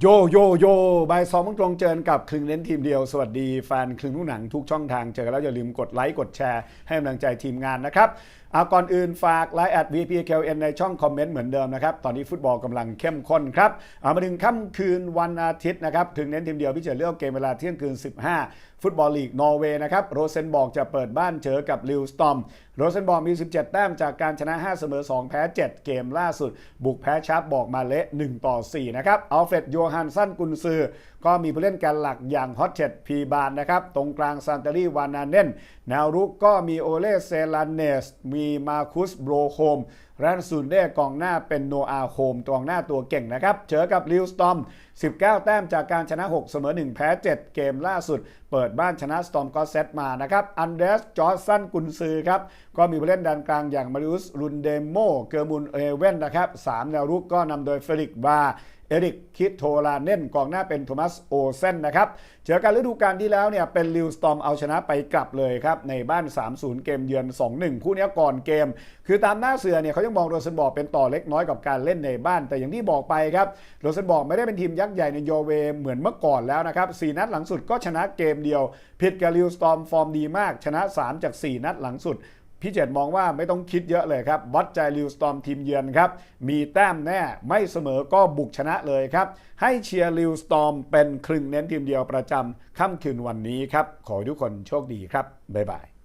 โยโยโยบายสองโมงตรงเจอกับคลึงเน้นทีมเดียว สวัสดีแฟนคลึงลูกหนังทุกช่องทางเจอกันแล้วอย่าลืมกดไลค์กดแชร์ให้กำลังใจทีมงานนะครับเอาก่อนอื่นฝากไลน์แอด VPKN ในช่องคอมเมนต์เหมือนเดิมนะครับ ตอนนี้ฟุตบอลกำลังเข้มข้นครับเอามาถึงค่ำคืนวันอาทิตย์นะครับถึงเน้นทีมเดียวพี่เจอเลือกเกมเวลาเที่ยงคืน 15 ฟุตบอลลีกนอร์เวย์นะครับโรเซนบอกจะเปิดบ้านเจอกับลิวสตอมโรเซนบอกมี 17 แต้มจากการชนะ 5 เสมอ 2 แพ้ 7 เกมล่าสุด บุกแพ้ชาร์ปบอกมาเละ 1 ต่อ 4 นะครับอัลเฟรดโยฮันสันกุนซือ ก็มีผู้เล่นแกนหลักอย่างฮอตเชตพีบานนะครับ ตรงกลางซานเตอรี่วานาเนนแนวรุกก็มีโอเลเซลานเนส มีมาคุสโบรโคมแรนซูนเด้กองหน้าเป็นโนอาโคมกองหน้าตัวเก่งนะครับ เจอกับลิวสตอม 19 แต้มจากการชนะ 6 เสมอ 1 แพ้ 7 เกมล่าสุด เปิดบ้านชนะสตอมก็เซตมานะครับ อันเดรสจอร์สันกุนซือครับ ก็มีผู้เล่นด้านกลางอย่างมาริอุสรุนเดโม เกอร์มุนเอเว่นนะครับ 3 แนวรุกก็นำโดยเฟลิกบา เอริกคิดโทลาเน่นกองหน้าเป็นโทมัสโอเซนนะครับเจอกันฤดูกาลที่แล้วเนี่ยเป็นลิวสตอมเอาชนะไปกลับเลยครับ ในบ้าน 3-0 เกมเยือน 2-1 คู่นี้ก่อนเกม คือตามหน้าเสือเนี่ยเขายังมองโรเซนบอร์กเป็นต่อเล็กน้อยกับการเล่นในบ้าน แต่อย่างที่บอกไปครับโรเซนบอร์กไม่ได้เป็นทีมยักษ์ใหญ่ในโยเวเหมือนเมื่อก่อนแล้วนะครับ4นัดหลังสุดก็ชนะเกมเดียว ผิดกับลิวสตอมฟอร์มดีมากชนะ 3 จาก 4 นัดหลังสุด พี่เจตมองว่าไม่ต้องคิดเยอะเลยครับวัดใจลิวสตอมทีมเยือนครับ มีแต้มแน่ไม่เสมอก็บุกชนะเลยครับ ให้เชียร์ลิวสตอมเป็นครึ่งเน้นทีมเดียวประจำค่ำคืนวันนี้ครับ ขอทุกคนโชคดีครับ บ๊ายบาย